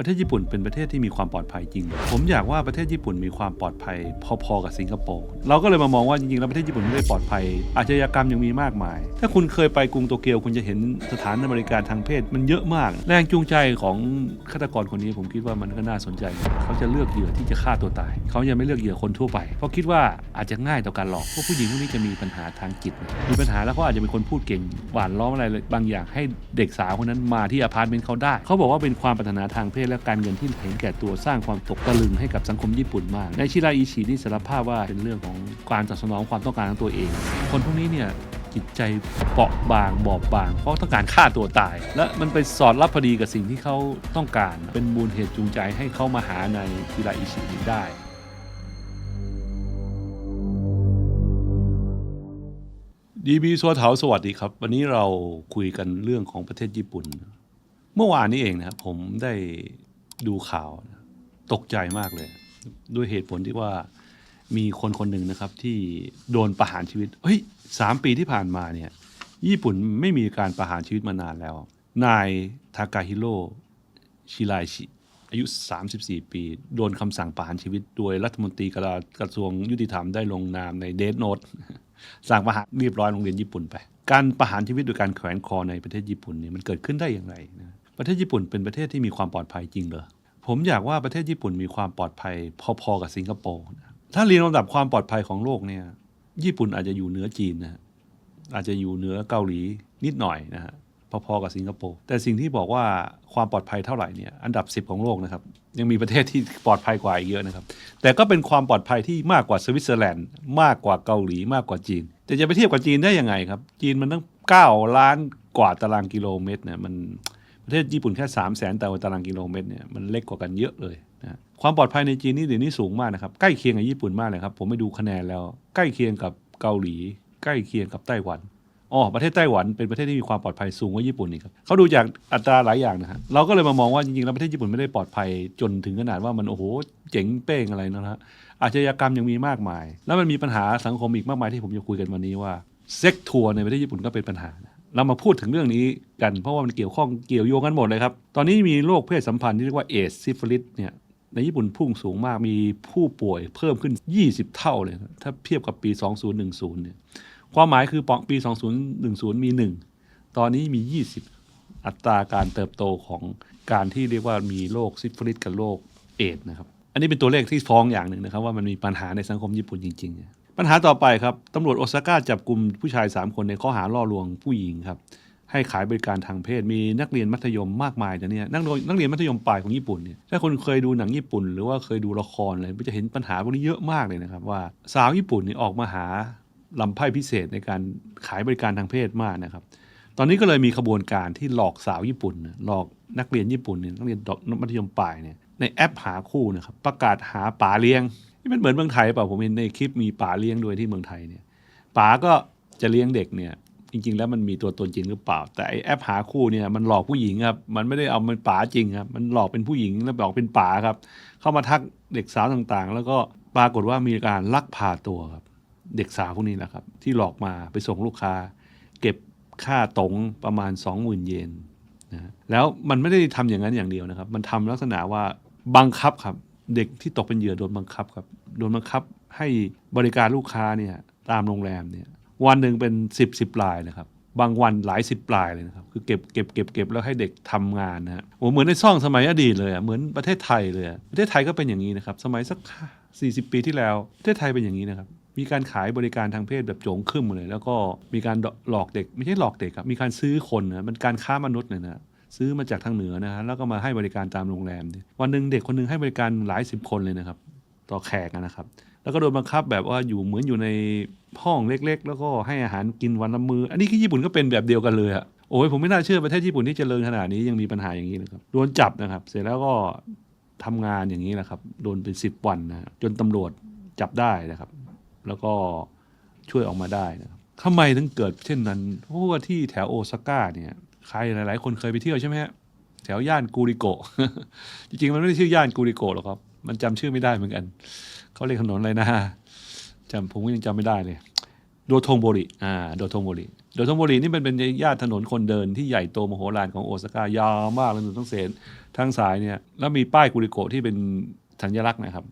ประเทศญี่ปุ่นเป็นประเทศที่มีความปลอดภัยจริง ผมอยากว่าประเทศญี่ปุ่นมีความปลอดภัยพอๆกับสิงคโปร์ เราก็เลยมามองว่าจริงๆแล้วประเทศญี่ปุ่นไม่ได้ปลอดภัย อาชญากรรมยังมีมากมาย ถ้าคุณเคยไปกรุงโตเกียวคุณจะเห็นสถานบริการทางเพศมันเยอะมาก แรงจูงใจของฆาตกรคนนี้ผมคิดว่ามันก็น่าสนใจ เขาจะเลือกเหยื่อที่จะฆ่าตัวตาย เขายังไม่เลือกเหยื่อคนทั่วไป เพราะคิดว่าอาจจะง่ายต่อการหลอกเพราะผู้หญิงพวกนี้จะมีปัญหาทางจิต มีปัญหาแล้วเขาอาจจะเป็นคนพูดเก่ง หวานล้อมอะไรบางอย่างให้เด็กสาวคนนั้นมาที่อพาร์ตเมนต์เขาได้ เขาบอกว่าเป็นความปรารถนาทางเพศและการเงินที่เห็นแก่ตัวสร้างความตกตะลึงให้กับสังคมญี่ปุ่นมาก ในชิราอิชินี่สารภาพว่าเป็นเรื่องของการตอบสนองความต้องการของตัวเอง คนพวกนี้เนี่ยจิตใจเปราะบางบอบบาง เพราะต้องการฆ่าตัวตาย และมันไปสอดรับพอดีกับสิ่งที่เขาต้องการ เป็นมูลเหตุจูงใจให้เขามาหาในชิราอิชินี้ได้ดีบีสัวเถาสวัสดีครับ วันนี้เราคุยกันเรื่องของประเทศญี่ปุ่น เมื่อวานนี้เองนะครับผมได้ดูข่าวนะตกใจมากเลย ด้วยเหตุผลที่ว่ามีคนคนหนึ่งนะครับที่โดนประหารชีวิตเฮ้ยสามปีที่ผ่านมาเนี่ยญี่ปุ่นไม่มีการประหารชีวิตมานานแล้ว นายทากาฮิโร่ชิไลชิอายุ 34 ปี โดนคำสั่งประหารชีวิต โดยรัฐมนตรีกระกระทรวงยุติธรรมได้ลงนามในเดทโนตสั่งประหารเรียบร้อยโรงเรียนญี่ปุ่นไป การประหารชีวิตโดยการแขวนคอในประเทศญี่ปุ่นเนี่ยมันเกิดขึ้นได้อย่างไรนะ ประเทศญี่ปุ่นเป็นประเทศที่มีความปลอดภัยจริงเหรอผมอยากว่าประเทศญี่ปุ่นมีความปลอดภัยพอๆกับสิงคโปร์ถ้าเรียงลำดับความปลอดภัยของโลกเนี่ย ญี่ปุ่นอาจจะอยู่เหนือจีนนะฮะอาจจะอยู่เหนือเกาหลีนิดหน่อยนะฮะพอๆกับสิงคโปร์แต่สิ่งที่บอกว่าความปลอดภัยเท่าไหร่เนี่ยอันดับ 10 ของโลกนะครับ ยังมีประเทศที่ปลอดภัยกว่าอีกเยอะนะครับ แต่ก็เป็นความปลอดภัยที่มากกว่าสวิตเซอร์แลนด์ มากกว่าเกาหลีมากกว่าจีน แต่จะไปเทียบกับจีนได้ยังไงครับ จีนมันตั้ง9ล้านกว่าตารางกิโลเมตรเนี่ยมัน ประเทศญี่ปุ่นแค่ 3 0 0แสนตารางกิโลเมตรเนี่ยมันเล็กกว่ากันเยอะเลยนะความปลอดภัยในจีนนี่เดี๋ยวนี้สูงมากนะครับ ใกล้เคียงกับญี่ปุ่นมากเลยครับ ผมไปดูคะแนนแล้ว ใกล้เคียงกับเกาหลี ใกล้เคียงกับไต้หวันอ๋อประเทศไต้หวันเป็นประเทศที่มีความปลอดภัยสูงกว่าญี่ปุ่นอีกครับเขาดูจากอัตราหลายอย่างนะฮะเราก็เลยมามองว่าจริงๆแล้วประเทศญี่ปุ่นไม่ได้ปลอดภัยจนถึงขนาดว่ามันโอ้โหเจ๋งเป้งอะไรนะฮะอาชญากรรมยังมีมากมาย แล้วมันมีปัญหาสังคมอีกมากมายที่ผมจะคุยกันวันนี้ว่าเซ็กทัวร์ในประเทศญี่ปุ่นก็เป็นปัญหานะ เรามาพูดถึงเรื่องนี้กัน เพราะว่ามันเกี่ยวข้องเกี่ยวโยงกันหมดเลยครับ ตอนนี้มีโรคเพศสัมพันธ์ที่เรียกว่าเอสซิฟิลิสเนี่ยในญี่ปุ่นพุ่งสูงมากมีผู้ป่วยเพิ่มขึ้น 20 เท่าเลย ถ้าเทียบกับปี 2010 เนี่ยความหมายคือปี 2010 มี 1 ตอนนี้มี 20 อัตราการเติบโตของการที่เรียกว่ามีโรคซิฟิลิสกับโรคเอดนะครับ อันนี้เป็นตัวเลขที่ฟ้องอย่างหนึ่งนะครับ ว่ามันมีปัญหาในสังคมญี่ปุ่นจริง ๆ ปัญหาต่อไปครับตำรวจโอซาก้าจับกลุ่มผู้ชาย 3 คนในข้อหาล่อลวงผู้หญิงครับ ให้ขายบริการทางเพศมีนักเรียนมัธยมมากมายแต่เนี่ยนักเรียนนักเรียนมัธยมปลายของญี่ปุ่นเนี่ยถ้าคนเคยดูหนังญี่ปุ่น หรือว่าเคยดูละครอะไรก็จะเห็นปัญหาพวกนี้เยอะมากเลยนะครับว่าสาวญี่ปุ่นนี่ออกมาหาลำไพ่พิเศษในการขายบริการทางเพศมากนะครับ ตอนนี้ก็เลยมีขบวนการที่หลอกสาวญี่ปุ่น หลอกนักเรียนญี่ปุ่นเนี่ยนักเรียนมัธยมปลายเนี่ยในแอปหาคู่นะครับประกาศหาป๋าเลี้ยง นี่มันเหมือนเมืองไทยเปล่าผมเห็นในคลิปมีป๋าเลี้ยงด้วยที่เมืองไทยเนี่ยป๋าก็จะเลี้ยงเด็กเนี่ย จริง ๆ แล้วมันมีตัวตนจริงหรือเปล่า แต่ไอแอปหาคู่เนี่ยมันหลอกผู้หญิงครับมันไม่ได้เอามันป๋าจริงครับมันหลอกเป็นผู้หญิงแล้วบอกเป็นป๋าครับ เข้ามาทักเด็กสาวต่างๆ แล้วก็ปรากฏว่ามีการลักพาตัวครับ เด็กสาวพวกนี้แหละครับ ที่หลอกมาไปส่งลูกค้า เก็บค่าตรงประมาณ 20,000 เยนนะแล้วมันไม่ได้ทำอย่างนั้นอย่างเดียวนะครับ มันทำลักษณะว่าบังคับครับ เด็กที่ตกเป็นเหยื่อโดนบังคับครับ โดนบังคับให้บริการลูกค้าเนี่ยตามโรงแรมเนี่ยวันหนึ่งเป็น 10บสลายนะครับ บางวันหลายสิบปลายเลยนะครับคือเก็บเก็บเก็บเก็บแล้วให้เด็กทำงานนะฮะโอ้เหมือนในซ่องสมัยอดีตเลยอะเหมือนประเทศไทยเลยประเทศไทยก็เป็นอย่างนี้นะครับสมัยสัก 40 ปีที่แล้วประเทศไทยเป็นอย่างนี้นะครับมีการขายบริการทางเพศแบบโจงขึ้นมาเลย แล้วก็มีการหลอกเด็ก ไม่ใช่หลอกเด็กครับมีการซื้อคนนะมันการค้ามนุษย์เนี่ยนะซื้อมาจากทางเหนือนะฮะแล้วก็มาให้บริการตามโรงแรม วันหนึ่งเด็กคนหนึงให้บริการหลายสิบคนเลยนะครับ ต่อแขกนะครับ แล้วก็โดนบังคับแบบว่าอยู่เหมือนอยู่ในห้องเล็ก ๆ แล้วก็ให้อาหารกินวันละมือ อันนี้ที่ญี่ปุ่นก็เป็นแบบเดียวกันเลยอะโอ้ยผมไม่น่าเชื่อประเทศญี่ปุ่นที่เจริญขนาดนี้ยังมีปัญหาอย่างนี้นะครับโดนจับนะครับ เสร็จแล้วก็ทำงานอย่างนี้แหละครับ โดนเป็นสิบวันนะฮะจนตำรวจจับได้นะครับ แล้วก็ช่วยออกมาได้นะครับทำไมถึงเกิดเช่นนั้น เพราะว่าที่แถวโอซาก้าเนี่ยใครหลาย ๆ คนเคยไปเที่ยวใช่ไหมฮะแถวย่านกูริโกะจริงๆมันไม่ได้ชื่อย่านกูริโกะหรอกครับ มันจำชื่อไม่ได้เหมือนกัน เขาเรียกถนนอะไรนะจำผมก็ยังจำไม่ได้เลยโดโทงโบริอ่าโดโทงโบริโดโทงโบรินี่เป็นเป็นญาติถนนคนเดินที่ใหญ่โตมโหฬารของโอซาก้ายาวมากเลยหนูต้งเสนทางสายเนี่ยแล้วมีป้ายกุริโกะที่เป็นสัญลักษณ์นะครับ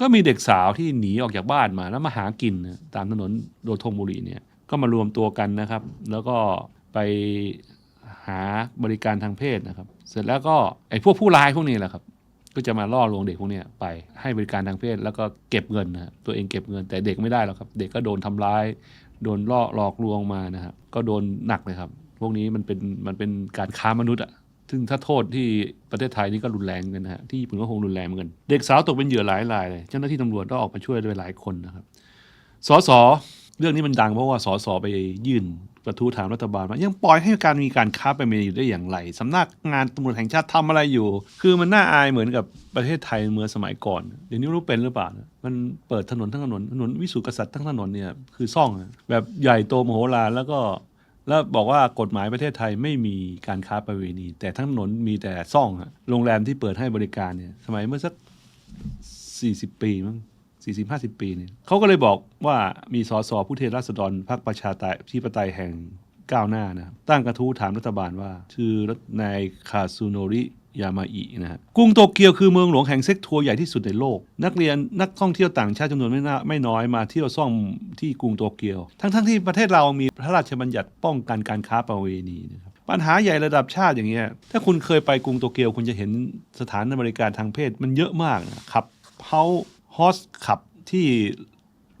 ก็มีเด็กสาวที่หนีออกจากบ้านมาแล้วมาหากินตามถนนโดทงบุรีเนี่ยก็มารวมตัวกันนะครับ แล้วก็ไปหาบริการทางเพศนะครับ เสร็จแล้วก็ไอ้พวกผู้ร้ายพวกนี้แหละครับ ก็จะมาล่อลวงเด็กพวกนี้ไปให้บริการทางเพศ แล้วก็เก็บเงินนะตัวเองเก็บเงิน แต่เด็กไม่ได้หรอกครับ เด็กก็โดนทำร้าย โดนล่อหลอกลวงมานะครับก็โดนหนักเลยครับ พวกนี้มันเป็นมันเป็นการค้ามนุษย์อะซึ่งถ้าโทษที่ประเทศไทยนี่ก็รุนแรงกันนะฮะที่ญี่ปุ่นก็คงรุนแรงเหมือนกันเด็กสาวตกเป็นเหยื่อหลายรายเลยเจ้าหน้าที่ตำรวจก็ออกมาช่วยด้วยหลายคนนะครับสส เรื่องนี้มันดังเพราะว่าสสไปยื่นกระทู้ถามรัฐบาลว่ายังปล่อยให้การมีการค้าประเวณีอยู่ได้อย่างไรสำนักงานตำรวจแห่งชาติทำอะไรอยู่ คือมันน่าอายเหมือนกับประเทศไทยเมื่อสมัยก่อน เดี๋ยวนี้รู้เป็นหรือเปล่า มันเปิดถนนทั้งถนนถนนวิสุทธิกษัตริย์ทั้งถนนเนี่ยคือซ่องแบบใหญ่โตมโหฬารแล้วก็แล้วบอกว่ากฎหมายประเทศไทยไม่มีการค้าประเวณี แต่ทั้งถนนมีแต่ซ่องโรงแรมที่เปิดให้บริการเนี่ยสมัยเมื่อสัก40 ปีมั้ง 40 50ปีเนี่ยเขาก็เลยบอกว่ามีสสผู้แทนราษฎรพรรคประชาธิปไตยแห่งก้าวหน้านะตั้งกระทู้ถามรัฐบาลว่าคือนายคาซูโนริยามาอินะฮะกรุงโตเกียวคือเมืองหลวงแห่งเซ็กทัวร์ใหญ่ที่สุดในโลก นักเรียนนักท่องเที่ยวต่างชาติจำนวนไม่น่าไม่น้อยมาเที่ยวซ่องที่กรุงโตเกียว ทั้งๆที่ประเทศเรามีพระราชบัญญัติป้องกันการค้าประเวณีนะครับปัญหาใหญ่ระดับชาติอย่างเงี้ยถ้าคุณเคยไปกรุงโตเกียวคุณจะเห็นสถานบริการทางเพศมันเยอะมากนะครับเฮา ฮอสขับที่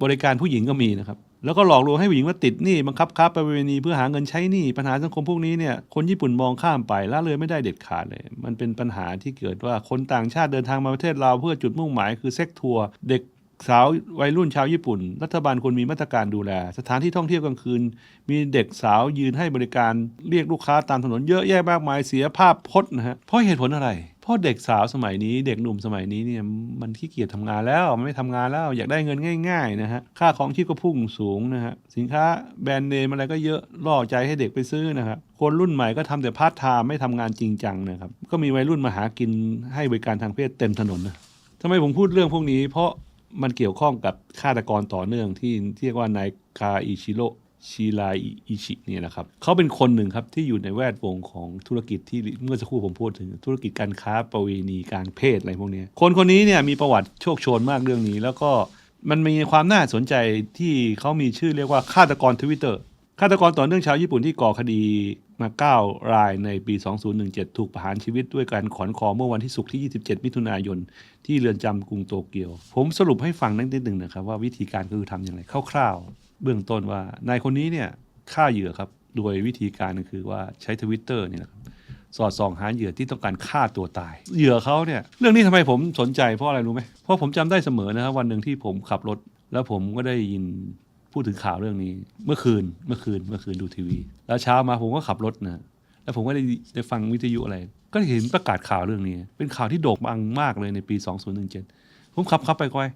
บริการผู้หญิงก็มีนะครับ แล้วก็หลอกลวงให้ผู้หญิงว่าติดหนี้บังคับค้าประเวณีเพื่อหาเงินใช้หนี้ปัญหาสังคมพวกนี้เนี่ยคนญี่ปุ่นมองข้ามไปละเลยไม่ได้เด็ดขาดเลย มันเป็นปัญหาที่เกิดว่าคนต่างชาติเดินทางมาประเทศเราเพื่อจุดมุ่งหมายคือเซ็กทัวร์เด็ก สาววัยรุ่นชาวญี่ปุ่น รัฐบาลควรมีมาตรการดูแล สถานที่ท่องเที่ยวกลางคืน มีเด็กสาวยืนให้บริการเรียกลูกค้าตามถนนเยอะแยะมากมายเสียภาพพจน์นะฮะเพราะเหตุผลอะไรเพราะเด็กสาวสมัยนี้ เด็กหนุ่มสมัยนี้เนี่ยมันขี้เกียจทำงานแล้วมันไม่ทำงานแล้วอยากได้เงินง่ายๆนะฮะค่าของชีพก็พุ่งสูงนะฮะสินค้าแบรนด์เนมอะไรก็เยอะล่อใจให้เด็กไปซื้อนะครับคนรุ่นใหม่ก็ทำแต่พาร์ทไทม์ไม่ทำงานจริงจังนะครับก็มีวัยรุ่นมาหากินให้บริการทางเพศเต็มถนนนะทำไมผมพูดเรื่องพวกนี้เพราะ มันเกี่ยวข้องกับฆาตกรต่อเนื่องที่ที่เรียกว่านายคาอิชิโรชิราอิชิเนี่ยนะครับเขาเป็นคนหนึ่งครับที่อยู่ในแวดวงของธุรกิจที่เมื่อสักครู่ผมพูดถึง ธุรกิจการค้าประเวณีการเพศอะไรพวกนี้คนคนนี้เนี่ยมีประวัติโชคโชนมากเรื่องนี้ แล้วก็มันมีความน่าสนใจที่เขามีชื่อเรียกว่าฆาตกรทวิตเตอร์ ฆาตกรต่อเนื่องชาวญี่ปุ่นที่ก่อคดีมา9รายในปี 2017 ถูกประหารชีวิตด้วยการขอนคอเมื่อวันที่ศุกร์ที่ 27 มิถุนายน ที่เรือนจำกรุงโตเกียว ผมสรุปให้ฟังนิดหนึ่งนะครับ ว่าวิธีการคือทำอย่างไรคร่าวๆ เบื้องต้นว่านายคนนี้เนี่ยฆ่าเหยื่อครับ โดยวิธีการก็คือว่าใช้ทวิตเตอร์เนี่ยนะครับสอดส่องหาเหยื่อที่ต้องการฆ่าตัวตาย เหยื่อเขาเนี่ยเรื่องนี้ทำไมผมสนใจเพราะอะไรรู้ไหมเพราะผมจำได้เสมอนะครับวันหนึ่งที่ผมขับรถ แล้วผมก็ได้ยิน พูดถึงข่าวเรื่องนี้ เมื่อคืนเมื่อคืนเมื่อคืนดูทีวี แล้วเช้ามาผมก็ขับรถนะแล้วผมก็ได้ได้ฟังวิทยุอะไร ก็เห็นประกาศข่าวเรื่องนี้ เป็นข่าวที่โด่งดังมากเลยในปี 2017 ผมขับขับไปก้อย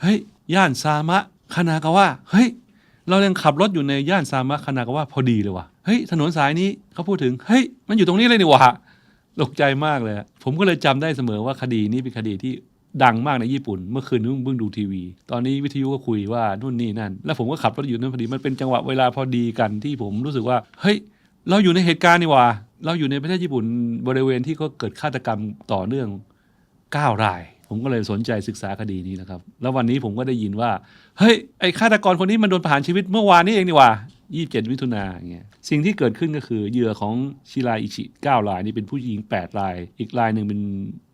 เฮ้ยย่านซามะคานากาวะเฮ้ยเรายังขับรถอยู่ในย่านซามะคานากาวะพอดีเลยว่ะเฮ้ยถนนสายนี้เขาพูดถึงเฮ้ยมันอยู่ตรงนี้เลยนี่ว่าตกใจมากเลย ผมก็เลยจำได้เสมอว่าคดีนี้เป็นคดีที่ ดังมากในญี่ปุ่น เมื่อคืนนี้เพิ่งดูทีวี ตอนนี้วิทยุก็คุยว่านู่นนี่นั่น แล้วผมก็ขับรถอยู่นั่นพอดี มันเป็นจังหวะเวลาพอดีกันที่ผมรู้สึกว่า เฮ้ย เราอยู่ในเหตุการณ์นี่ว่า เราอยู่ในประเทศญี่ปุ่นบริเวณที่เขาเกิดฆาตกรรมต่อเนื่อง9ราย ผมก็เลยสนใจศึกษาคดีนี้นะครับ แล้ววันนี้ผมก็ได้ยินว่า เฮ้ย ไอฆาตกรคนนี้มันโดนประหารชีวิตเมื่อวานนี้เองนี่ว่า27มิถุนาอย่างเงี้ย สิ่งที่เกิดขึ้นก็คือเหยื่อของชิราอิชิ9รายนี่เป็นผู้หญิง 8 ราย อีกรายหนึ่งเป็น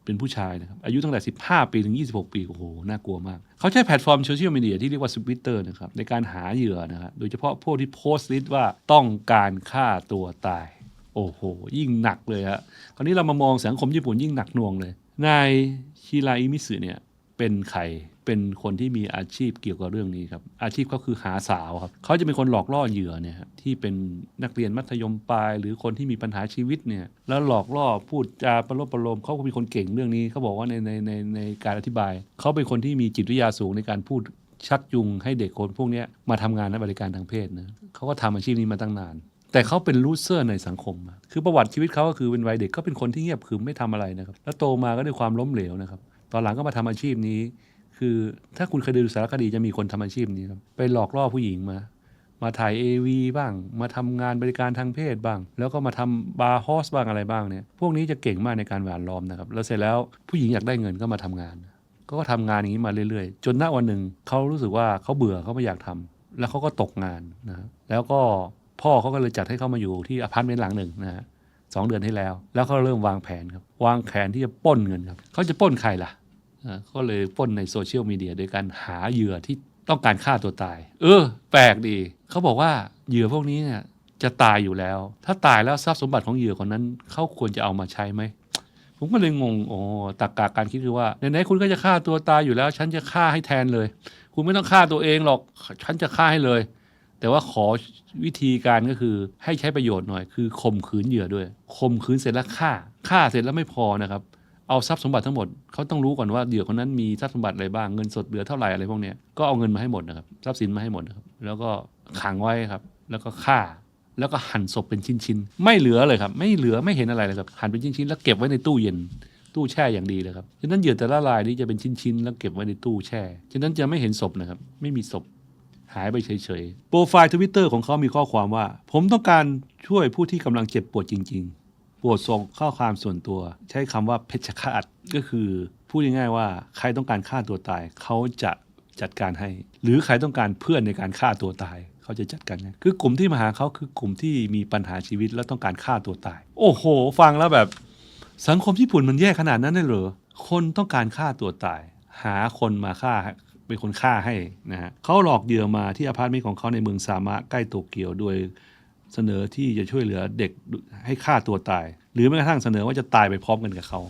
เป็นผู้ชายนะครับอายุตั้งแต่ 15 ปีถึง 26 ปีโอ้โหน่ากลัวมาก เขาใช้แพลตฟอร์มโซเชียลมีเดียที่เรียกว่าสวิตเตอร์นะครับในการหาเหยื่อนะครับโดยเฉพาะพวกที่โพสต์ลิสต์ว่าต้องการฆ่าตัวตาย โอ้โห ยิ่งหนักเลยฮะคราวนี้เรามามองสังคมญี่ปุ่นยิ่งหนักหน่วงเลยนายชิราอิมิสึเนี่ย เป็นใครเป็นคนที่มีอาชีพเกี่ยวกับเรื่องนี้ครับ อาชีพเขาคือหาสาวครับเขาจะเป็นคนหลอกล่อเหยื่อเนี่ยที่เป็นนักเรียนมัธยมปลาย หรือคนที่มีปัญหาชีวิตเนี่ยแล้วหลอกล่อพูดจาประโลบประโลมเขาก็เป็นคนเก่งเรื่องนี้เขาบอกว่าในในในในการอธิบายเขาเป็นคนที่มีจิตวิทยาสูงในการพูดชักจูงให้เด็กคนพวกนี้มาทำงานในบริการทางเพศนะเขาก็ทำอาชีพนี้มาตั้งนาน แต่เขาเป็นลูเซอร์ในสังคม คือประวัติชีวิตเขาก็คือเป็นวัยเด็กก็เป็นคนที่เงียบขรึมไม่ทำอะไรนะครับ แล้วโตมาก็ด้วยความล้มเหลวนะครับ ตอนหลังก็มาทำอาชีพนี้ คือถ้าคุณเคยดูสารคดีจะมีคนทำอาชีพนี้ครับไปหลอกล่อผู้หญิงมา มาถ่าย AV บ้าง มาทำงานบริการทางเพศบ้าง แล้วก็มาทำบาร์โฮสบ้างอะไรบ้างเนี่ย พวกนี้จะเก่งมากในการหวานล้อมนะครับ แล้วเสร็จแล้วผู้หญิงอยากได้เงินก็มาทำงาน ก็ทำงานอย่างนี้มาเรื่อยๆ จนณวันหนึ่งเขารู้สึกว่าเขาเบื่อเขาไม่อยากทำแล้วเขาก็ตกงานนะ แล้วก็พ่อเขาก็เลยจัดให้เขามาอยู่ที่อพาร์ตเมนต์หลังหนึ่งนะฮะสองเดือนที่แล้ว แล้วเขาเริ่มวางแผนครับ วางแผนที่จะป้นเงินครับ เขาจะป้นใครล่ะ ก็เลยป้นในโซเชียลมีเดียโดยการหาเหยื่อที่ต้องการฆ่าตัวตาย เออ แปลกดี เขาบอกว่าเหยื่อพวกนี้เนี่ยจะตายอยู่แล้ว ถ้าตายแล้วทรัพย์สมบัติของเหยื่อคนนั้น เขาควรจะเอามาใช้ไหม ผมก็เลยงง โอ้ตากาการคิดคือว่า ไหนๆคุณก็จะฆ่าตัวตายอยู่แล้ว ฉันจะฆ่าให้แทนเลย คุณไม่ต้องฆ่าตัวเองหรอก ฉันจะฆ่าให้เลย แต่ว่าขอวิธีการก็คือให้ใช้ประโยชน์หน่อย คือข่มขืนเหยื่อด้วย ข่มขืนเสร็จแล้วฆ่า ฆ่าเสร็จแล้วไม่พอนะครับ เอาทรัพย์สมบัติทั้งหมดเขาต้องรู้ก่อนว่าเหยื่อคนนั้นมีทรัพย์สมบัติอะไรบ้างเงินสดเหลือเท่าไหร่อะไรพวกนี้ก็เอาเงินมาให้หมดนะครับทรัพย์สินมาให้หมดนะครับแล้วก็ขังไว้ครับ แล้วก็ฆ่าแล้วก็หั่นศพเป็นชิ้นๆ ไม่เหลือเลยครับ ไม่เหลือไม่เห็นอะไรเลยครับ หั่นเป็นชิ้นๆ แล้วเก็บไว้ในตู้เย็น ตู้แช่อย่างดีเลยครับ ฉะนั้นเหยื่อแต่ละรายนี้จะเป็นชิ้นๆ แล้วเก็บไว้ในตู้แช่ ฉะนั้นจะไม่เห็นศพนะครับ ไม่มีศพ หายไปเฉยๆ โปรไฟล์ทวิตเตอร์ของเขามีข้อความว่า ผมต้องการช่วยผู้ที่กำลังเจ็บปวดจริง ๆ โปรดส่งข้อความส่วนตัว ใช้คำว่าเพชฌฆาตก็คือพูดง่ายๆว่าใครต้องการฆ่าตัวตายเขาจะจัดการให้ หรือใครต้องการเพื่อนในการฆ่าตัวตายเขาจะจัดการให้คือกลุ่มที่มาหาเขาคือกลุ่มที่มีปัญหาชีวิตแล้วต้องการฆ่าตัวตาย โอ้โห ฟังแล้วแบบ สังคมญี่ปุ่นมันแย่ขนาดนั้นเลยเหรอคนต้องการฆ่าตัวตาย หาคนมาฆ่าเป็นคนฆ่าให้นะฮะเขาหลอกเหยื่อมาที่อพาร์ตเมนต์ของเขาในเมืองซามะใกล้โตเกียวโดย เสนอที่จะช่วยเหลือเด็กให้ฆ่าตัวตาย หรือแม้กระทั่งเสนอว่าจะตายไปพร้อมกันกับเขา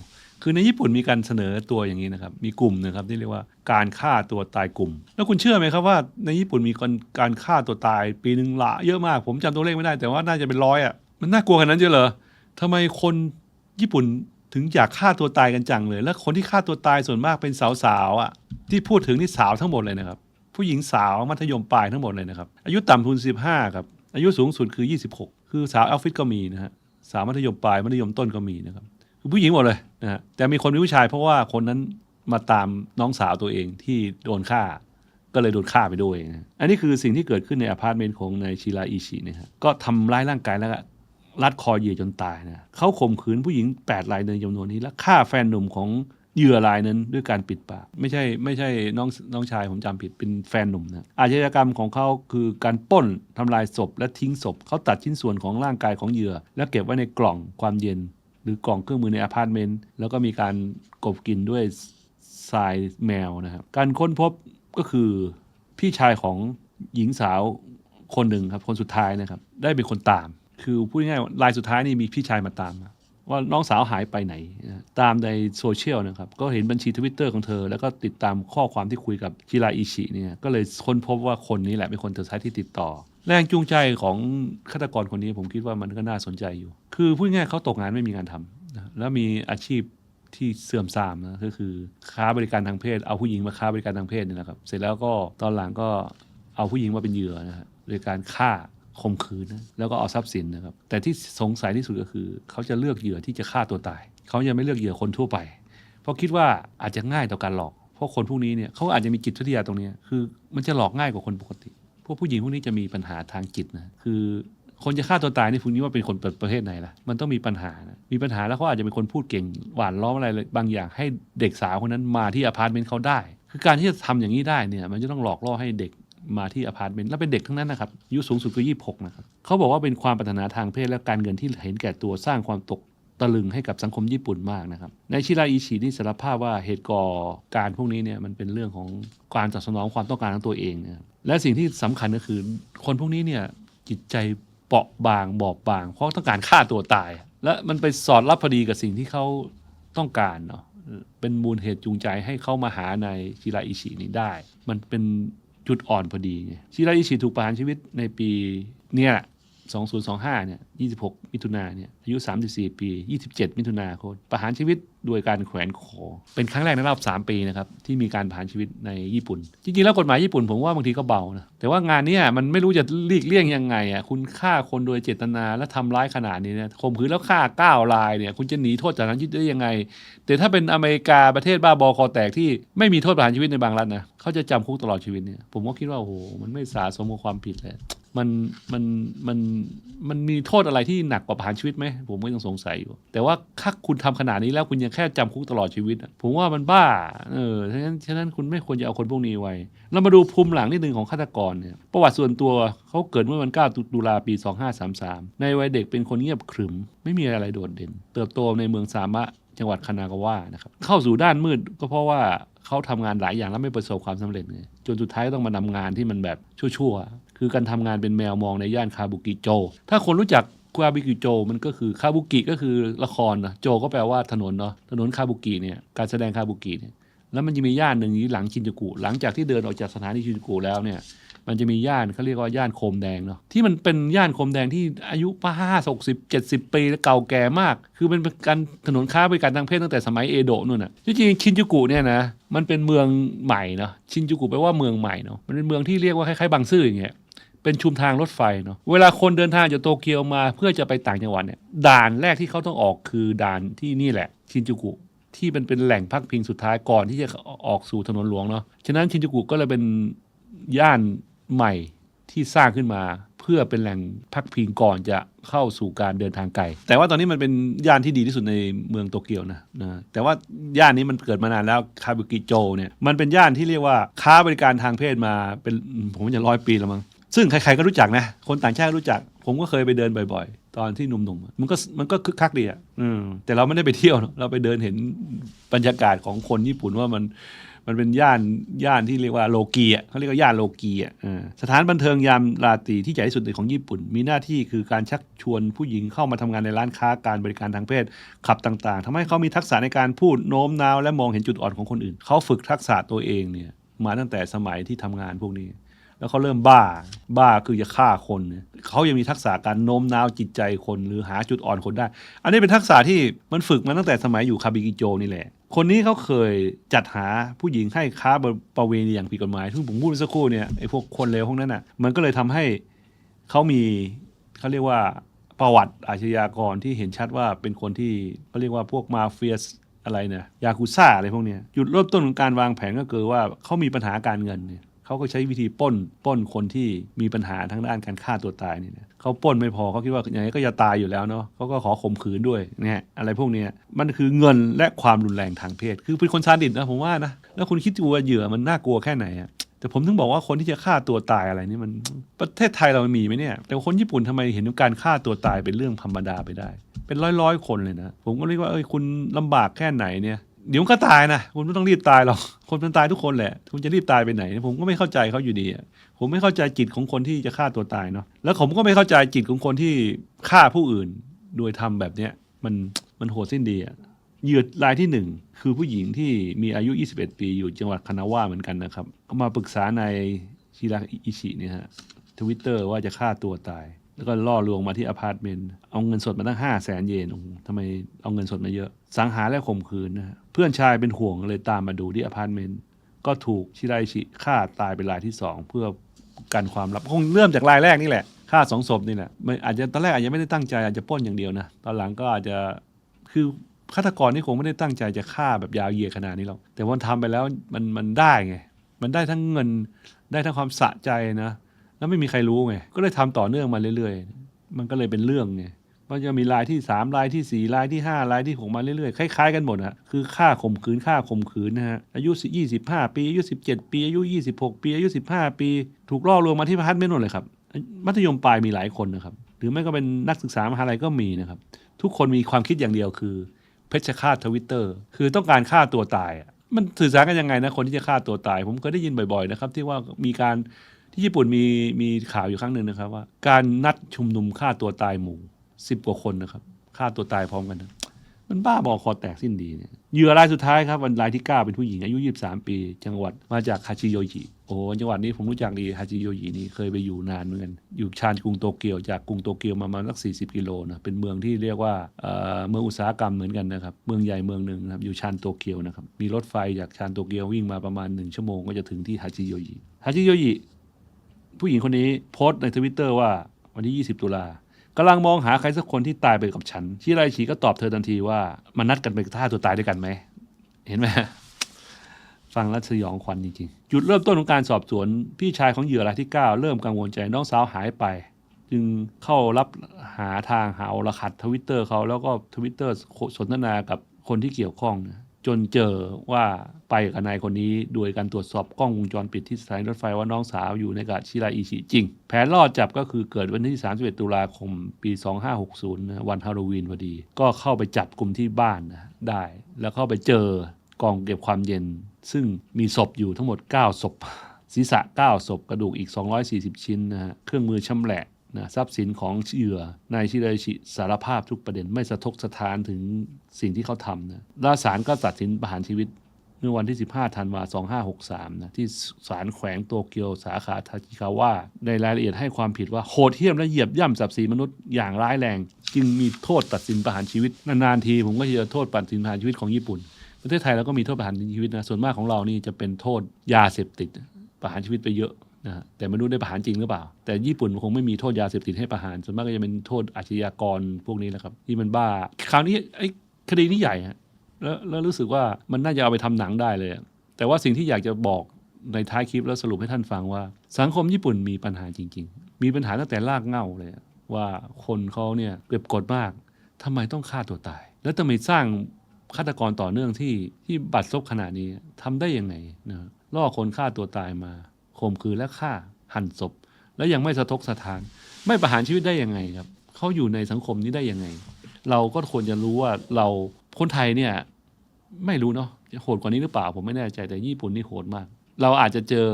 คือในญี่ปุ่นมีการเสนอตัวอย่างนี้นะครับ มีกลุ่มนะครับที่เรียกว่าการฆ่าตัวตายกลุ่ม แล้วคุณเชื่อไหมครับว่าในญี่ปุ่นมีการฆ่าตัวตาย ปีหนึ่งละเยอะมาก ผมจำตัวเลขไม่ได้แต่ว่าน่าจะเป็นร้อยอะ มันน่ากลัวขนาดนั้นเยอะเหรอทำไมคนญี่ปุ่นถึงอยากฆ่าตัวตายกันจังเลย แล้วคนที่ฆ่าตัวตายส่วนมากเป็นสาวๆอะที่พูดถึงนี่สาวทั้งหมดเลยนะครับ ผู้หญิงสาวมัธยมปลายทั้งหมดเลยนะครับ อายุต่ำทุน 15 ครับ อายุสูงสุดคือ 26 คือสาวออฟฟิศก็มีนะฮะสาวมัธยมปลายมัธยมต้นก็มีนะครับคือผู้หญิงหมดเลยนะฮะแต่มีคนเป็นผู้ชายเพราะว่าคนนั้นมาตามน้องสาวตัวเองที่โดนฆ่า ก็เลยโดนฆ่าไปด้วยนะอันนี้คือสิ่งที่เกิดขึ้นในอพาร์ตเมนต์ของนายชิราอิชินะฮะก็ทำร้ายร่างกายแล้วก็รัดคอเหยื่อจนตายนะเขาข่มขืนผู้หญิง8รายในจำนวนนี้และฆ่าแฟนหนุ่มของ เหยื่อรายนั้นด้วยการปิดปาก ไม่ใช่ไม่ใช่น้องน้องชายผมจำผิดเป็นแฟนหนุ่มนะอาชญากรรมของเขาคือการป้นทำลายศพและทิ้งศพเขาตัดชิ้นส่วนของร่างกายของเหยื่อ แล้วเก็บไว้ในกล่องความเย็น หรือกล่องเครื่องมือในอพาร์ตเมนต์แล้วก็มีการกบกินด้วยทรายแมวนะครับการค้นพบก็คือพี่ชายของหญิงสาวคนหนึ่งครับคนสุดท้ายนะครับได้เป็นคนตาม คือพูดง่ายๆรายสุดท้ายนี่มีพี่ชายมาตามมา ว่าน้องสาวหายไปไหน ตามในโซเชียลนะครับ ก็เห็นบัญชีทวิตเตอร์ของเธอ แล้วก็ติดตามข้อความที่คุยกับจิราอิชิเนี่ยก็เลยค้นพบว่าคนนี้แหละเป็นคนสุดท้ที่ติดต่อ แรงจูงใจของฆาตกรคนนี้ผมคิดว่ามันก็น่าสนใจอยู่ คือพูดง่ายเขาตกงานไม่มีงานทำแล้วมีอาชีพที่เสื่อมทรามนะก็คือค้าบริการทางเพศ เอาผู้หญิงมาค้าบริการทางเพศนี่แหละครับเสร็จแล้วก็ตอนหลังก็เอาผู้หญิงมาเป็นเหยื่อนะฮะโดยการฆ่า ข่มขืนนะแล้วก็เอาทรัพย์สินนะครับ แต่ที่สงสัยที่สุดก็คือ เขาจะเลือกเหยื่อที่จะฆ่าตัวตาย เขายังไม่เลือกเหยื่อคนทั่วไป เพราะคิดว่าอาจจะง่ายต่อการหลอก เพราะคนพวกนี้เนี่ยเขาอาจจะมีจิตวิทยาตรงนี้คือ มันจะหลอกง่ายกว่าคนปกติ พวกผู้หญิงพวกนี้จะมีปัญหาทางจิตนะคือคนจะฆ่าตัวตายนี่คุณนี่ว่าเป็นคนประเภทไหนล่ะ มันต้องมีปัญหานะมีปัญหาแล้วเขาอาจจะเป็นคนพูดเก่ง หวานล้อมอะไรบางอย่างให้เด็กสาวคนนั้นมาที่อพาร์ตเมนต์เขาได้ คือการที่จะทำอย่างนี้ได้เนี่ย มันจะต้องหลอกล่อให้เด็ก มาที่อพาร์ตเมนต์แล้วเป็นเด็กทั้งนั้นนะครับอายุสูงสุดก็ยี่สิบหกนะครับเขาบอกว่าเป็นความปรารถนาทางเพศและการเงินที่เห็นแก่ตัวสร้างความตกตะลึงให้กับสังคมญี่ปุ่นมากนะครับ ในชิราอิชินี่สารภาพว่าเหตุก่อการพวกนี้เนี่ยมันเป็นเรื่องของการตอบสนองความต้องการของตัวเองนะครับและสิ่งที่สำคัญก็คือคนพวกนี้เนี่ยจิตใจเปราะบางบอบบาง เพราะต้องการฆ่าตัวตาย และมันไปสอดรับพอดีกับสิ่งที่เขาต้องการเนาะเป็นมูลเหตุจูงใจให้เขามาหาในชิราอิชินี้ได้ มันเป็น จุดอ่อนพอดีไงชิราอิชิถูกประหารชีวิตในปีเนี่ย 2025เนี่ย26 มิถุนาเนี่ยอายุ 34 ปี 27 มิถุนาโคตรประหารชีวิตโดยการแขวนคอ เป็นครั้งแรกในรอบ 3 ปีนะครับที่มีการประหารชีวิตในญี่ปุ่น จริงๆ แล้วกฎหมายญี่ปุ่นผมว่าบางทีก็เบานะแต่ว่างานนี้มันไม่รู้จะลีกเลี่ยงยังไงอะคุณฆ่าคนโดยเจตนาและทำร้ายขนาดนี้เนี่ยข่มขืนแล้วฆ่าก้าวลายเนี่ยคุณจะหนีโทษจากนั้นชีวิตได้ยังไง แต่ถ้าเป็นอเมริกาประเทศบ้าบอคอแตกที่ไม่มีโทษประหารชีวิตในบางรัฐนะเขาจะจำคุกตลอดชีวิตเนี่ยผมก็คิดว่าโอ้โหมันไม่สาสมกับความผิดเลย มันมันมันมันมีโทษอะไรที่หนักกว่าประหารชีวิตไหมผมก็ยังสงสัยอยู่ แต่ว่าถ้าคุณทำขนาดนี้แล้วคุณยังแค่จำคุกตลอดชีวิต ผมว่ามันบ้าเออฉะนั้นฉะนั้นคุณไม่ควรจะเอาคนพวกนี้ไว้เรามาดูภูมิหลังนิดหนึ่งของฆาตกรเนี่ยประวัติส่วนตัวเขาเกิดเมื่อวัน9ตุลาปี 2533 ในวัยเด็กเป็นคนเงียบขรึม ไม่มีอะไรโดดเด่น เติบโตในเมืองซามะจังหวัดคานากาวะนะครับเข้าสู่ด้านมืดก็เพราะว่าเขาทำงานหลายอย่างแล้วไม่ประสบความสำเร็จไงจนสุดท้ายต้องมาทำงานที่มันแบบชั่วๆ คือการทำงานเป็นแมวมองในย่านคาบุกิโจ ถ้าคนรู้จักคาบุกิโจมันก็คือคาบุกิก็คือละครนะโจก็แปลว่าถนนเนาะถนนคาบุกิเนี่ยการแสดงคาบุกิเนี่ยแล้วมันจะมีย่านหนึ่งที่หลังชินจูกุ หลังจากที่เดินออกจากสถานีชินจูกุแล้วเนี่ยมันจะมีย่านเขาเรียกว่าย่านโคมแดงเนาะที่มันเป็นย่านโคมแดงที่อายุป้าห้าหกสิบเจ็ดสิบปีแล้วเก่าแก่มาก คือเป็นการถนนค้าบริการทางเพศตั้งแต่สมัยเอโดะนู่นน่ะจริงๆชินจูกุเนี่ยนะมันเป็นเมืองใหม่เนาะชินจูกุแปลว่าเมืองใหม่เนาะมันเป็นเมืองที่เรียกว่าคล้ายๆบางซื่ออย่างเงี้ย เป็นชุมทางรถไฟเนาะเวลาคนเดินทางจากโตเกียวมาเพื่อจะไปต่างจังหวัดเนี่ยด่านแรกที่เขาต้องออกคือด่านที่นี่แหละ ชินจูกุที่เป็นเป็นแหล่งพักพิงสุดท้ายก่อนที่จะออกสู่ถนนหลวงเนาะฉะนั้นชินจูกุก็เลยเป็นย่านใหม่ที่สร้างขึ้นมาเพื่อเป็นแหล่งพักพิงก่อนจะเข้าสู่การเดินทางไกล แต่ว่าตอนนี้มันเป็นย่านที่ดีที่สุดในเมืองโตเกียวนะนะ แต่ว่าย่านนี้มันเกิดมานานแล้วคาบุกิโจเนี่ย มันเป็นย่านที่เรียกว่าค้าบริการทางเพศมาเป็นผมว่าจะร้อยปีแล้วมั้ง ซึ่งใครๆก็รู้จักนะ คนต่างชาติรู้จัก ผมก็เคยไปเดินบ่อยๆ ตอนที่หนุ่มๆ มันก็มันก็คึกคักดีอะอืมแต่เราไม่ได้ไปเที่ยว เราไปเดินเห็นบรรยากาศของคนญี่ปุ่นว่ามันมันเป็นย่านย่านที่เรียกว่าโลกีอะเขาเรียกว่าย่านโลกีอะสถานบันเทิงยามราตรีที่ใหญ่ที่สุดของญี่ปุ่น มีหน้าที่คือการชักชวนผู้หญิงเข้ามาทำงานในร้านค้าการบริการทางเพศขับต่างๆทำให้เขามีทักษะในการพูดโน้มน้าวและมองเห็นจุดอ่อนของคนอื่น เขาฝึกทักษะตัวเองเนี่ยมาตั้งแต่สมัยที่ทำงานพวกนี้ แล้วเขาเริ่มบ้า บ้าคือจะฆ่าคน เขายังมีทักษะการโน้มน้าวจิตใจคนหรือหาจุดอ่อนคนได้ อันนี้เป็นทักษะที่มันฝึกมาตั้งแต่สมัยอยู่คาบิกิโจนี่แหละ คนนี้เขาเคยจัดหาผู้หญิงให้ค้าประเวณีอย่างผิดกฎหมายซึ่งผมพูดเมื่อสักครู่เนี่ยไอ้พวกคนเลวพวกนั้นอะ มันก็เลยทำให้เขามีเขาเรียกว่าประวัติอาชญากรที่เห็นชัดว่าเป็นคนที่เขาเรียกว่าพวกมาเฟียสอะไรเนี่ยยากุซ่าอะไรพวกเนี้ยจุดเริ่มต้นของการวางแผนก็คือว่าเขามีปัญหาการเงินเนี่ย เขาก็ใช้วิธีป้นป้นคนที่มีปัญหาทางด้านการฆ่าตัวตายเนี่ยนะเขาป้นไม่พอเขาคิดว่าอย่างไรก็จะตายอยู่แล้วเนาะเขาก็ขอข่มขืนด้วยเนี่ยอะไรพวกนี้มันคือเงินและความรุนแรงทางเพศ คือเป็นคนซาดิสนะผมว่านะแล้วคุณคิดดูว่าเหยื่อมันน่ากลัวแค่ไหนอะแต่ผมถึงบอกว่าคนที่จะฆ่าตัวตายอะไรนี่มันประเทศไทยเรามีไหมเนี่ย แต่คนญี่ปุ่นทำไมเห็นการฆ่าตัวตายเป็นเรื่องธรรมดาไปได้ เป็นร้อยร้อยๆคนเลยนะ ผมก็เรียกว่าเอ้ยคุณลำบากแค่ไหนเนี่ย เดี๋ยวมันก็ตายนะคุณไม่ต้องรีบตายหรอกคนมันตายทุกคนแหละคุณจะรีบตายไปไหน ผมก็ไม่เข้าใจเขาอยู่ดีผมไม่เข้าใจจิตของคนที่จะฆ่าตัวตายเนาะแล้วผมก็ไม่เข้าใจจิตของคนที่ฆ่าผู้อื่น โดยทำแบบเนี้ยมันมันโหดสิ้นดีอะเหยื่อรายที่หนึ่งคือผู้หญิงที่มีอายุ 21 ปีอยู่จังหวัดคานาวาเหมือนกันนะครับเขามาปรึกษาในชิราอิชิเนี่ยฮะทวิตเตอร์ว่าจะฆ่าตัวตาย แล้วก็ล่อลวงมาที่อพาร์ตเมนต์เอาเงินสดมาตั้งห้าแสนเยนโอ้โหทำไมเอาเงินสดมาเยอะ สังหารและข่มขืนนะฮะเพื่อนชายเป็นห่วงเลยตามมาดูที่อพาร์ตเมนต์ก็ถูกชิไรชิฆ่าตายเป็นรายที่สองเพื่อกันความลับคงเริ่มจากรายแรกนี่แหละฆ่าสองศพนี่แหละไม่อาจจะตอนแรกอาจจะไม่ได้ตั้งใจอาจจะปล้นอย่างเดียวนะตอนหลังก็อาจจะคือฆาตกรนี่คงไม่ได้ตั้งใจจะฆ่าแบบยาวเหยียดขนาดนี้หรอกแต่ว่าทำไปแล้วมันมันได้ไงมันได้ทั้งเงินได้ทั้งความสะใจนะ แล้วไม่มีใครรู้ไง ก็เลยทำต่อเนื่องมาเรื่อยๆ มันก็เลยเป็นเรื่องไงมันจะมีรายที่สามรายที่สี่รายที่ห้ารายที่หกมาเรื่อยๆ คล้ายๆกันหมดอะคือฆ่าข่มขืนฆ่าข่มขืนนะฮะ อายุยี่สิบห้าปี อายุสิบเจ็ดปี อายุยี่สิบหกปี อายุสิบห้าปี ถูกล่อลวงมาที่พาร์ทเมนต์หมดเลยครับ มัธยมปลายมีหลายคนนะครับ หรือไม่ก็เป็นนักศึกษามหาลัยก็มีนะครับ ทุกคนมีความคิดอย่างเดียวคือ เพชฌฆาตทวิตเตอร์ คือต้องการฆ่าตัวตาย มันสื่อสารกันยังไงนะ คนที่จะฆ่าตัวตาย ผมเคยได้ยินบ่อยๆนะครับที่ว่ามีการ ที่ญี่ปุ่นมีมีข่าวอยู่ครั้งหนึ่งนะครับ ว่าการนัดชุมนุมฆ่าตัวตายหมู่สิบกว่าคนนะครับฆ่าตัวตายพร้อมกันนะมันบ้าบอคอแตกสิ้นดีเนี่ยเหยื่อรายสุดท้ายครับวันรายที่เก้าเป็นผู้หญิงอายุ 23 ปี จังหวัดมาจากฮาจิโยจิโอ้จังหวัดนี้ผมรู้จักดีฮาจิโยจินี่เคยไปอยู่นานเหมือนกันอยู่ชานกรุงโตเกียวจากกรุงโตเกียวมาประมาณสัก 40 กิโลนะเป็นเมืองที่เรียกว่าเอ่อเมืองอุตสาหกรรมเหมือนกันนะครับเมืองใหญ่เมืองหนึ่งนะครับอยู่ชานโตเกียวนะครับมีรถไฟจากชานโตเกียววิ่งมาประมาณ 1 ชั่วโมงก็จะถึงที่ฮาจิโยจิฮาจิโยจิ ผู้หญิงคนนี้โพสต์ในทวิตเตอร์ว่าวันที่ 20 ตุลากำลังมองหาใครสักคนที่ตายไปกับฉัน ชิไรชีก็ตอบเธอทันทีว่ามานัดกันไปฆ่าตัวตายด้วยกันไหม เห็นไหมฟังแล้วสยองขวัญจริงๆ จุดเริ่มต้นของการสอบสวน พี่ชายของเหยื่อรายที่ 9 เริ่มกังวลใจน้องสาวหายไป จึงเข้ารับหาทางหารหัสทวิตเตอร์เขาแล้วก็ทวิตเตอร์สนทนากับคนที่เกี่ยวข้องนะ จนเจอว่าไปกับนายคนนี้โดยการตรวจสอบกล้องวงจรปิดที่สถานีรถไฟว่าน้องสาวอยู่ในกาชิราอิชิจริง แผนล่อจับก็คือเกิดวันที่ 31 ตุลาคมปี 2560นะวันฮาโลวีนพอดี ก็เข้าไปจับกลุ่มที่บ้านนะได้ แล้วเข้าไปเจอกล่องเก็บความเย็น ซึ่งมีศพอยู่ทั้งหมด 9 ศพ ศีรษะ 9 ศพ กระดูกอีก 240 ชิ้นนะฮะเครื่องมือชำแหละ นะทรัพย์สินของเหยื่อนายชิราชิสารภาพทุกประเด็นไม่สะทกสะทานถึงสิ่งที่เขาทำนะศาลก็ตัดสินประหารชีวิตเมื่อวันที่ 15 ธันวาคม 2563 นะ ที่ศาลแขวงโตเกียวสาขาทาจิคาวะในรายละเอียดให้ความผิดว่าโหดเหี้ยมและเหยียบย่ำศักดิ์ศรีมนุษย์อย่างร้ายแรง จึงมีโทษตัดสินประหารชีวิต นานๆที ผมก็จะโทษตัดสินประหารชีวิตของญี่ปุ่น ประเทศไทยเราก็มีโทษประหารชีวิตนะ ส่วนมากของเรานี่จะเป็นโทษยาเสพติดประหารชีวิตไปเยอะ นะแต่ไม่รู้ได้ประหารจริงหรือเปล่า แต่ญี่ปุ่นคงไม่มีโทษยาเสพติดให้ประหารส่วนมากก็จะเป็นโทษอาชญากรพวกนี้แหละครับ ที่มันบ้า คราวนี้ไอ้คดีนี้ใหญ่ฮะแล้วแล้วรู้สึกว่ามันน่าจะเอาไปทำหนังได้เลย แต่ว่าสิ่งที่อยากจะบอกในท้ายคลิปแล้วสรุปให้ท่านฟังว่า สังคมญี่ปุ่นมีปัญหาจริง ๆ มีปัญหาตั้งแต่รากเหง้าเลยว่าคนเขาเนี่ยเก็บกดมากทำไมต้องฆ่าตัวตาย แล้วทำไมสร้างฆาตกรต่อเนื่องที่ที่บัดซบขนาดนี้ทำได้ยังไงนะล่อคนฆ่าตัวตายมา ข่มขืนและฆ่าหั่นศพ แล้วยังไม่สะทกสะทาน ไม่ประหารชีวิตได้ยังไงครับเขาอยู่ในสังคมนี้ได้ยังไง เราก็ควรจะรู้ว่าเราคนไทยเนี่ยไม่รู้เนาะจะโหดกว่านี้หรือเปล่าผมไม่แน่ใจแต่ญี่ปุ่นนี่โหดมาก เราอาจจะเจอ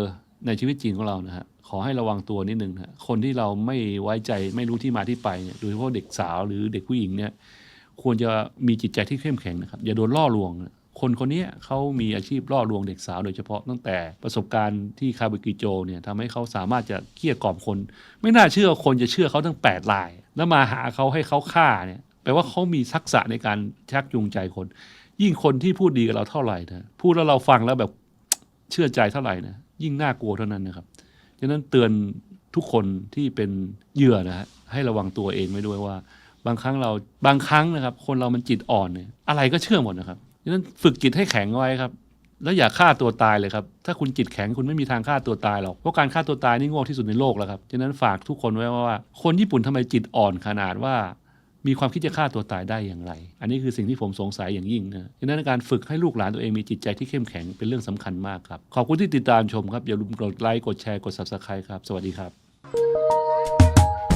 ในชีวิตจริงของเรานะฮะขอให้ระวังตัวนิดนึงฮะคนที่เราไม่ไว้ใจไม่รู้ที่มาที่ไปเนี่ยโดยเฉพาะเด็กสาวหรือเด็กผู้หญิงเนี่ยควรจะมีจิตใจที่เข้มแข็งนะครับอย่าโดนล่อลวงนะ คนคนนี้เขามีอาชีพล่อลวงเด็กสาวโดยเฉพาะตั้งแต่ประสบการณ์ที่คาบุกิโจเนี่ยทำให้เขาสามารถจะเกลี้ยกล่อมคน ไม่น่าเชื่อคนจะเชื่อเขาทั้งแปดลาย แล้วมาหาเขาให้เขาฆ่าเนี่ยแปลว่าเขามีทักษะในการชักจูงใจคน ยิ่งคนที่พูดดีกับเราเท่าไหร่นะพูดแล้วเราฟังแล้วแบบเชื่อใจเท่าไหร่นะยิ่งน่ากลัวเท่านั้นนะครับฉะนั้นเตือนทุกคนที่เป็นเหยื่อนะฮะให้ระวังตัวเองไว้ด้วยว่า บางครั้งเราบางครั้งนะครับ คนเรามันจิตอ่อนเนี่ยอะไรก็เชื่อหมดนะครับ ฉะนั้นฝึกจิตให้แข็งไว้ครับ แล้วอย่าฆ่าตัวตายเลยครับ ถ้าคุณจิตแข็งคุณไม่มีทางฆ่าตัวตายหรอก เพราะการฆ่าตัวตายนี่โง่ที่สุดในโลกแล้วครับฉะนั้นฝากทุกคนไว้ว่า คนญี่ปุ่นทำไมจิตอ่อนขนาดว่ามีความคิดจะฆ่าตัวตายได้อย่างไร อันนี้คือสิ่งที่ผมสงสัยอย่างยิ่งนะฉะนั้นการฝึกให้ลูกหลานตัวเองมีจิตใจที่เข้มแข็งเป็นเรื่องสำคัญมากครับ ขอบคุณที่ติดตามชมครับ อย่าลืมกดไลค์ กดแชร์ กด subscribe ครับ สวัสดีครับ